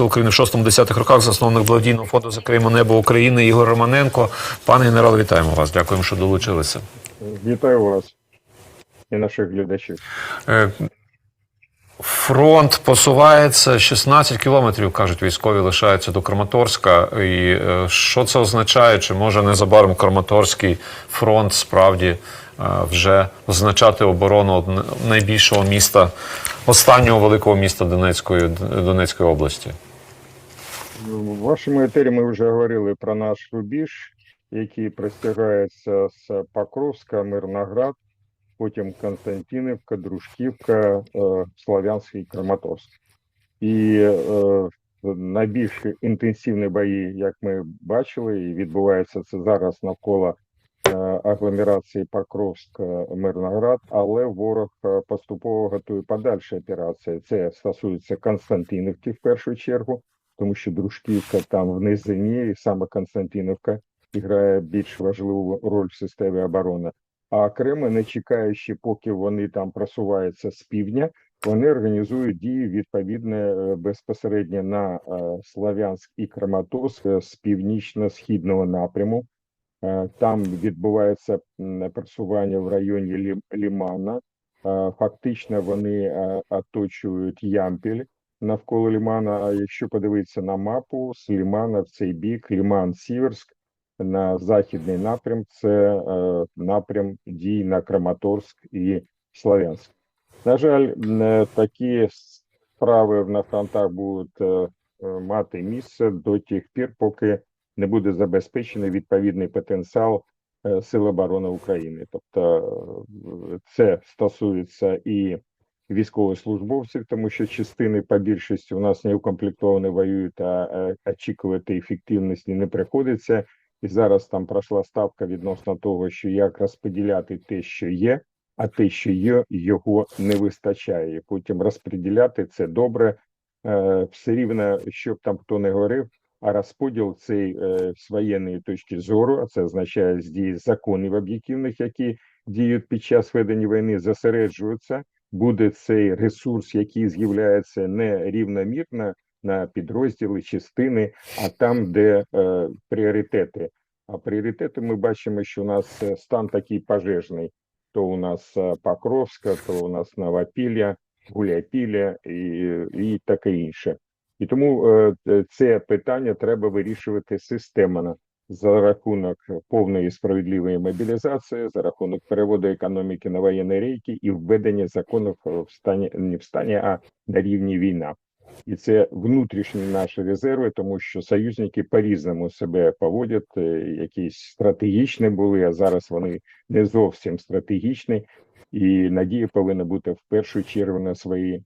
сил України в 6-10 роках, засновник благодійного фонду «Закриємо небо України Ігор Романенко. Пане генерал, вітаємо вас. Дякуємо, що долучилися. Вітаю вас і наших глядачів. Е, Фронт посувається 16 кілометрів, кажуть військові, лишається до Краматорська. І е, що це означає? Чи може незабаром Краматорський фронт справді е, вже означати оборону найбільшого міста, останнього великого міста Донецької, Донецької області? В вашому етері ми вже говорили про наш рубіж, який простягається з Покровська, Мирноград, потім Константинівка, Дружківка, е, Слов'янськ і Краматорськ. І е, найбільш інтенсивні бої, як ми бачили, і відбувається це зараз навколо е, агломерації Покровськ Мирноград, але ворог поступово готує подальші операції. Це стосується Константинівки в першу чергу, тому що Дружківка там в низині, і саме Константинівка грає більш важливу роль в системі оборони. А окремо, не чекаючи, поки вони там просуваються з півдня, вони організують дії відповідно е, безпосередньо на е, Славянськ і Краматорськ е, з північно-східного напряму. Там відбувається просування в районі Лімана. Фактично вони оточують Ямпіль навколо Лімана. А якщо подивитися на мапу, з Лімана в цей бік, Ліман-Сіверськ, на західний напрям це е, напрям дій на Краматорськ і Слов'янськ. На жаль, такі справи на фронтах будуть е, мати місце до тих пір, поки не буде забезпечений відповідний потенціал е, Сил оборони України. Тобто е, це стосується і військовослужбовців, тому що частини по більшості у нас не укомплектовані воюють, а е, очікувати ефективності не приходиться. І зараз там пройшла ставка відносно того, що як розподіляти те, що є, а те, що є, його не вистачає. Потім розподіляти це добре. Е, все рівно, щоб там хто не говорив, а розподіл цей е, з воєнної точки зору, а це означає з дії законів об'єктивних, які діють під час ведення війни, зосереджуються. Буде цей ресурс, який з'являється не рівномірно на підрозділи, частини, а там, де е, пріоритети. А пріоритети ми бачимо, що у нас е, стан такий пожежний. То у нас е, Покровська, то у нас Новопілля, Гуляйпілля і, і таке інше. І тому е, е, це питання треба вирішувати системно за рахунок повної справедливої мобілізації, за рахунок переводу економіки на воєнні рейки і введення законів в стані не в стані, а на рівні війна. І це внутрішні наші резерви, тому що союзники по-різному себе поводять, е, якісь стратегічні були, а зараз вони не зовсім стратегічні. І надія повинна бути в першу чергу на свої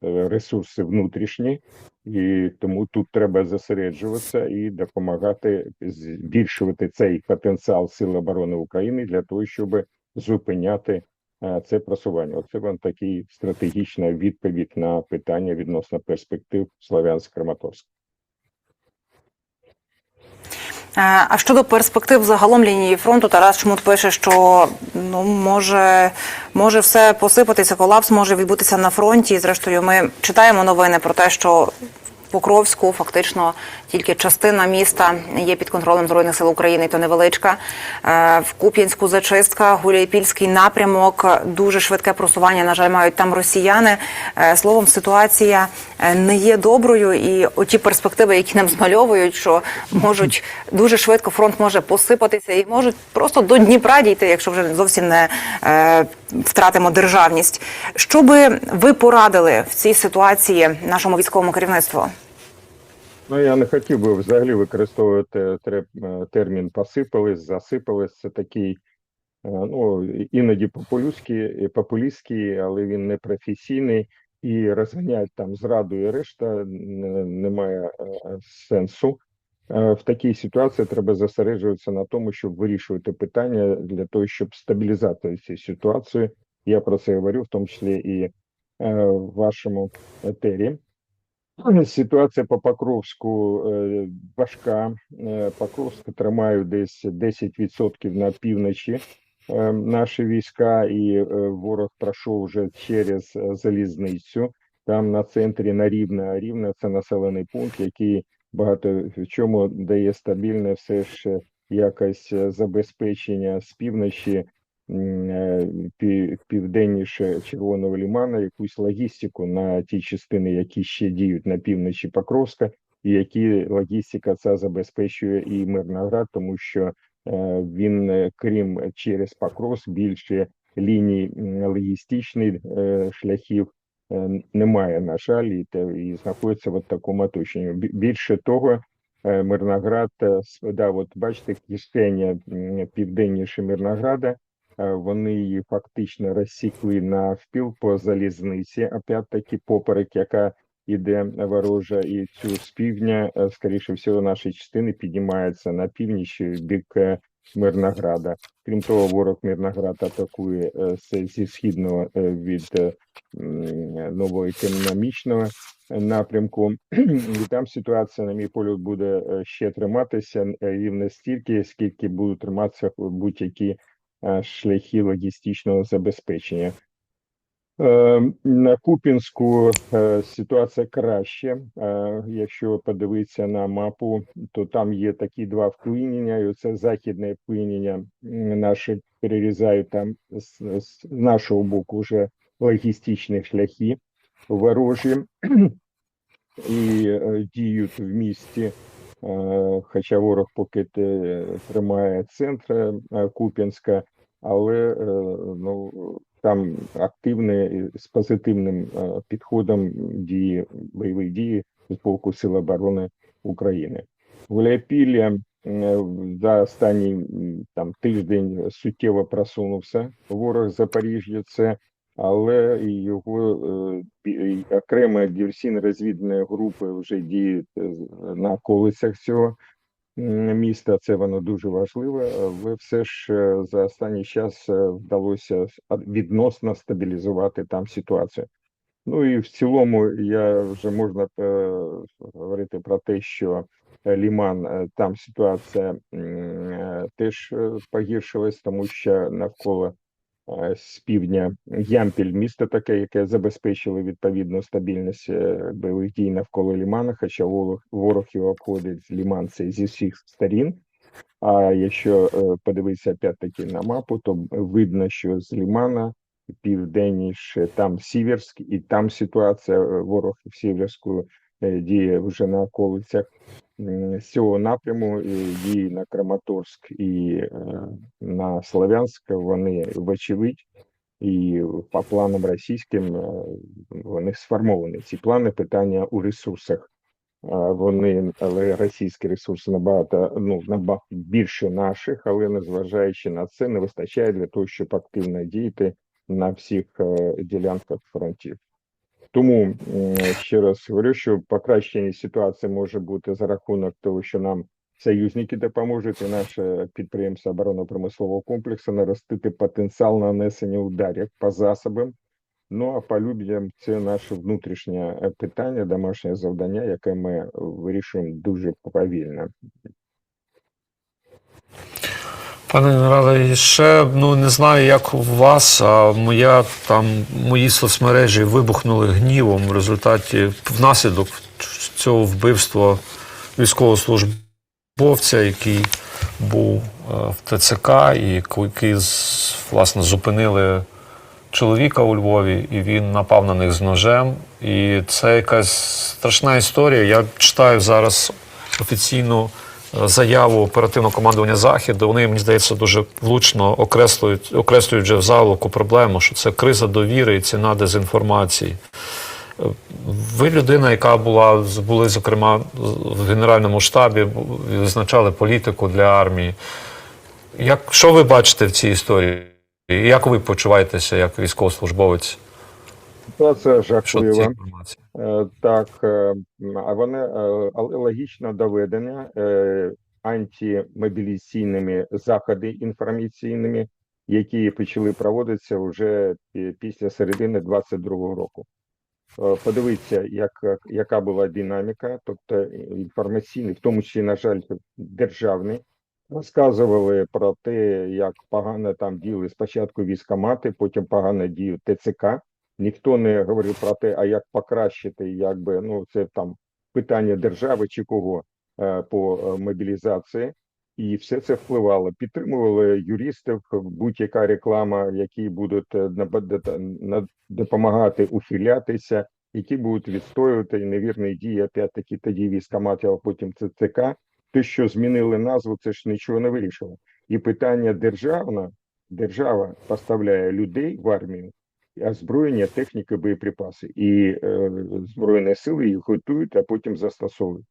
ресурси внутрішні, і тому тут треба зосереджуватися і допомагати збільшувати цей потенціал Сил оборони України для того, щоб зупиняти е, це просування. Оце вам такий стратегічна відповідь на питання відносно перспектив Слов'янськ-Краматорськ. Е, А щодо перспектив загалом лінії фронту, Тарас Чмут пише, що ну може, може все посипатися, колапс може відбутися на фронті. І, зрештою, ми читаємо новини про те, що Покровську фактично тільки частина міста є під контролем Збройних сил України, і то невеличка. Е, В Куп'янську зачистка, Гуляйпільський напрямок, дуже швидке просування. На жаль, мають там росіяни. Е, Словом, ситуація е, не є доброю, і оті перспективи, які нам змальовують, що можуть дуже швидко фронт може посипатися і можуть просто до Дніпра дійти, якщо вже зовсім не втратимо державність. Що би ви порадили в цій ситуації нашому військовому керівництву? Ну я не хотів би взагалі використовувати е, термін посипались, засипались. Це такий, е, ну іноді популістський, популістський, але він не професійний і розганять там зраду і решта немає е, сенсу. Е, В такій ситуації треба зосереджуватися на тому, щоб вирішувати питання для того, щоб стабілізувати цю ситуацію. Я про це говорю, в тому числі і е, в вашому етері. Ситуація по Покровську е, важка. Покровськ тримає десь 10% на півночі наші війська, і ворог пройшов вже через залізницю. там на центрі на Рівне, Рівне це населений пункт, який багато в чому дає стабільне все ж якось е, забезпечення з півночі е, південніше Червоного лімана, якусь логістику на ті частини, які ще діють на півночі Покровська, і які логістика ця забезпечує і Мирноград, тому що е, він, крім через Покровськ, більше ліній логістичних шляхів немає, на жаль, і, і знаходиться в такому оточенні. Більше того, е, Мирноград, е, да, от бачите, кишеня м, південніше Мирнограда, е, вони її фактично розсікли навпіл по залізниці, опять-таки поперек, яка іде ворожа, і цю з півдня, скоріше всього, наші частини піднімаються на північ бік Мирнограда. Крім того, ворог Мирноград атакує е, зі східного е, від е, новоекономічного напрямку. І там ситуація, на мій погляд, буде ще триматися рівно стільки, скільки будуть триматися будь-які шляхи логістичного забезпечення. Е, На Купінську е, ситуація краще. Е, Якщо подивитися на мапу, то там є такі два вклинення, це західне вклинення м, наше перерізають там з, з нашого боку вже логістичні шляхи ворожі і е, діють в місті. Хоча ворог поки тримає центр Куп'янська, але ну там активне з позитивним е, підходом дії бойових дій з боку Сил оборони України. Гуляйпілля е, за останній там тиждень суттєво просунувся ворог Запоріжжя. Це але його е, і окремі диверсійно-розвідні групи вже діють на околицях цього міста. Це воно дуже важливе, але все ж е, за останній час е, вдалося відносно стабілізувати там ситуацію. Ну і в цілому я вже можна е, говорити про те, що е, Ліман е, там ситуація е, теж е, погіршилась, тому що навколо е, з півдня Ямпіль, місто таке, яке забезпечило відповідну стабільність е, бойових дій навколо Лімана, хоча ворог, його обходить Ліман це зі всіх сторін. А якщо е, подивитися опять-таки на мапу, то видно, що з Лімана південніше там Сіверськ, і там ситуація е, ворог в Сіверську е, діє вже на околицях цього напряму дії на Краматорськ і е, на Слов'янськ. Вони вочевидь і по планам російським е, вони сформовані. Ці плани питання у ресурсах. Вони, але російські ресурси набагато ну набагато більше наших, але незважаючи на це, не вистачає для того, щоб активно діяти на всіх е, ділянках фронтів. Тому ще раз говорю, що покращення ситуації може бути за рахунок того, що нам союзники допоможуть, і наше підприємство оборонно-промислового комплексу наростити потенціал нанесення ударів по засобам. Ну а по людям це наше внутрішнє е, питання, домашнє завдання, яке ми вирішуємо дуже повільно. Пане генерале, ще ну не знаю, як у вас, а моя там мої соцмережі вибухнули гнівом в результаті внаслідок цього вбивства військовослужбовця, який був е, в ТЦК, і який власне зупинили чоловіка у Львові, і він напав на них з ножем. І це якась страшна історія. Я читаю зараз офіційну заяву оперативного командування Західу. Вони, мені здається, дуже влучно окреслюють, окреслюють вже в залоку проблему, що це криза довіри і ціна дезінформації. Ви людина, яка була були, зокрема, в Генеральному штабі, визначали політику для армії. Як, що ви бачите в цій історії? Як ви почуваєтеся як військовослужбовець? Ситуація жахлива. Е, Так, е, а вони е, але логічно доведені антимобілізаційними заходи інформаційними, які почали проводитися вже після середини 22-го року. Подивіться, як, яка була динаміка, тобто інформаційний, в тому числі, на жаль, державний, розказували про те, як погано там діяли спочатку військомати, потім погано діють ТЦК. Ніхто не говорив про те, а як покращити, якби ну це там питання держави чи кого е, по е, мобілізації. І все це впливало. Підтримували юристів, будь-яка реклама, які будуть е, допомагати ухилятися, які будуть відстоювати невірні дії, опять-таки тоді військоматів, а потім ЦЦК. Те, що змінили назву, це ж нічого не вирішило. І питання державне, держава поставляє людей в армію, озброєння, техніки, боєприпаси. І е, Збройні сили їх готують, а потім застосовують.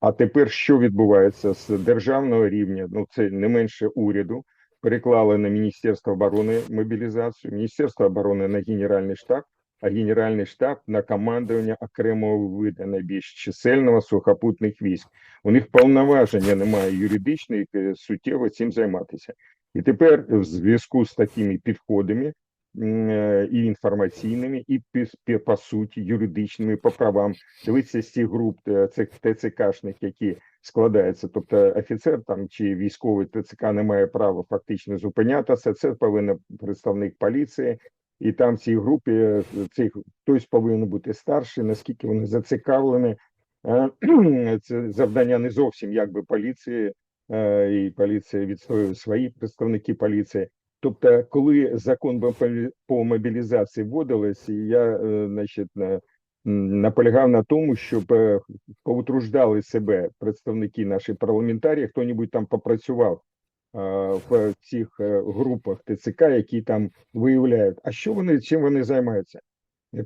А тепер що відбувається з державного рівня? Ну це не менше уряду. Переклали на Міністерство оборони мобілізацію, Міністерство оборони на Генеральний штаб, а Генеральний штаб на командування окремого виду найбільш чисельного сухопутних військ. У них повноваження немає юридичних е, суттєво цим займатися. І тепер в зв'язку з такими підходами і інформаційними, і по суті юридичними по правам дивитися з цих груп е, цих ТЦКшних, які складаються. Тобто офіцер там чи військовий ТЦК не має права фактично зупинятися. Це повинен представник поліції. І там в цій групі е, цих хтось повинен бути старший, наскільки вони зацікавлені. Е, Це завдання не зовсім якби поліції, е, і поліція відстоює свої представники поліції. Тобто, коли закон по мобілізації вводилось, я е, значить, на- наполягав на тому, щоб е, поутруждали себе представники наші парламентарії, хто-небудь там попрацював в цих е, групах ТЦК, які там виявляють. А що вони чим вони займаються?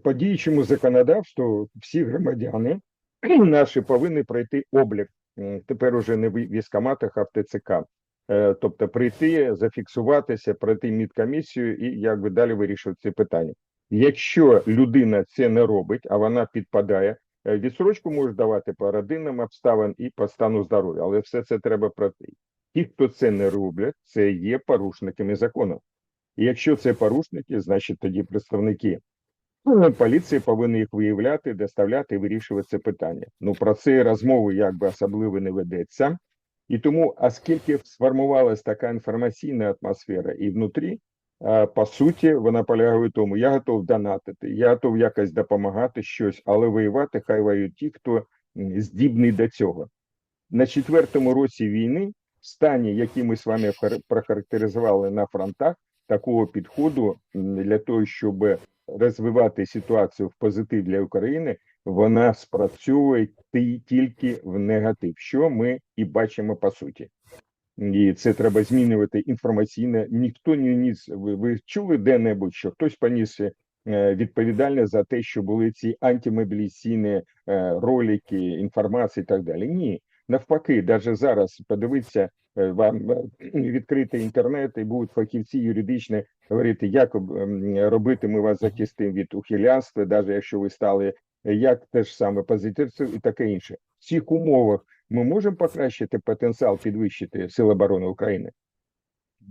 По діючому законодавству всі громадяни наші повинні пройти облік. Тепер уже не в військоматах, а в ТЦК. Е, Тобто прийти, зафіксуватися, пройти медкомісію і якби далі вирішувати ці питання. Якщо людина це не робить, а вона підпадає, е, відсрочку може давати по родинним обставин і по стану здоров'я, але все це треба пройти. Ті, хто це не роблять, це є порушниками закону. І якщо це порушники, значить тоді представники Ну, поліція повинна їх виявляти, доставляти вирішувати це питання. Ну про це розмови якби особливо не ведеться. І тому, оскільки сформувалась така інформаційна атмосфера і внутрі, по суті, вона полягає в тому, я готов донатити, я готов якось допомагати щось, але воювати хай воюють ті, хто здібний до цього. На четвертому році війни, в стані, який ми з вами хар- прохарактеризували на фронтах, такого підходу для того, щоб розвивати ситуацію в позитив для України, вона спрацьовує тільки в негатив, що ми і бачимо по суті. І це треба змінювати інформаційно. Ніхто не ніс. Ви, ви чули де-небудь, що хтось поніс е, відповідальність за те, що були ці антимобілізаційні е, ролики, інформація і так далі. Ні, навпаки, навіть зараз подивитися е, вам відкрити інтернет, і будуть фахівці юридичні говорити, як робити ми вас захистимо від ухилянства, навіть якщо ви стали як те ж саме позитивців і таке інше. В цих умовах ми можемо покращити потенціал, підвищити Сил оборони України?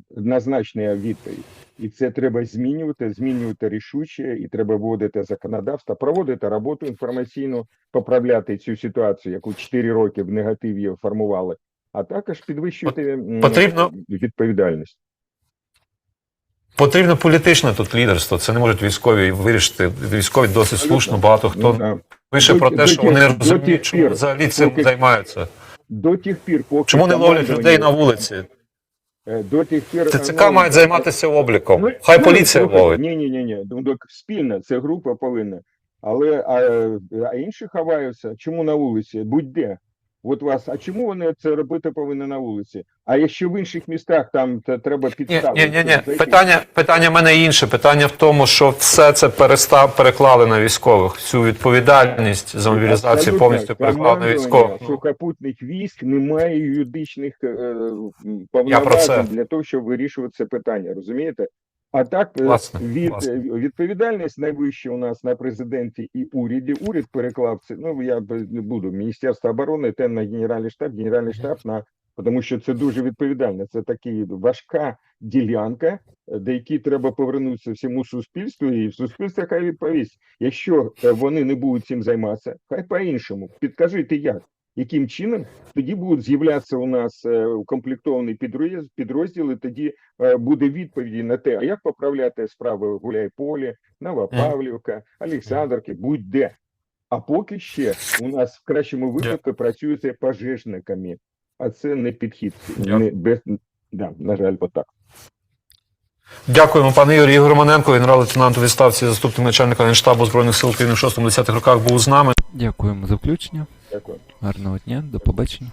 Однозначна відповідь. І це треба змінювати, змінювати рішуче, і треба вводити законодавство, проводити роботу інформаційну, поправляти цю ситуацію, яку 4 роки в негативі формували, а також підвищувати Потрібно- відповідальність. Потрібно політичне тут лідерство. Це не можуть військові вирішити. Військові досить слушно. Багато хто Ну, да. пише До- про до те, що тих- вони до тих розуміють, чому пір, взагалі цим поки- займаються. До тих пір, поки Чому не ловлять людей на вулиці? Е, До тих пір ТЦК ну, мають займатися обліком. Ну, Хай ну, поліція ловить. Ні, ні, ні, ні. Ну, спільно, це група повинна. Але а, а інші ховаються. Чому на вулиці? Будь-де. От вас, а чому вони це робити повинні на вулиці? А якщо в інших містах там то треба Ні, підстави. ні, ні, ні. Питання, питання в мене інше. Питання в тому, що все це перестав переклали на військових. Всю відповідальність за мобілізацію повністю переклали на військових. Сухопутних військ немає юридичних е, повноважень для того, щоб вирішувати це питання. Розумієте? А так е, Власне, від власне. е, відповідальність найвища у нас на президенті і уряді. Уряд переклав це. Ну я не буду. Міністерство оборони те на генеральний штаб, генеральний штаб на тому, що це дуже відповідально. Це такі важка ділянка, е, до якій треба повернутися всьому суспільству, і суспільство хай відповість. Якщо е, вони не будуть цим займатися, хай по-іншому. Підкажіть як. Яким чином тоді будуть з'являтися у нас е, укомплектовані підроз- підрозділи, тоді е, буде відповіді на те, а як поправляти справи в Гуляйполі, Новопавлівка, Олександрівки, будь-де. А поки ще у нас в кращому випадку працюють пожежниками, а це не підхід. Не, без, да, на жаль, отак. Дякуємо, пане Юрій Ігор Романенко, генерал-лейтенант у відставці, заступник начальника Генштабу Збройних сил України в 6-10 роках був з нами. Дякуємо за включення. Дякую. Гарного дня, до побачення.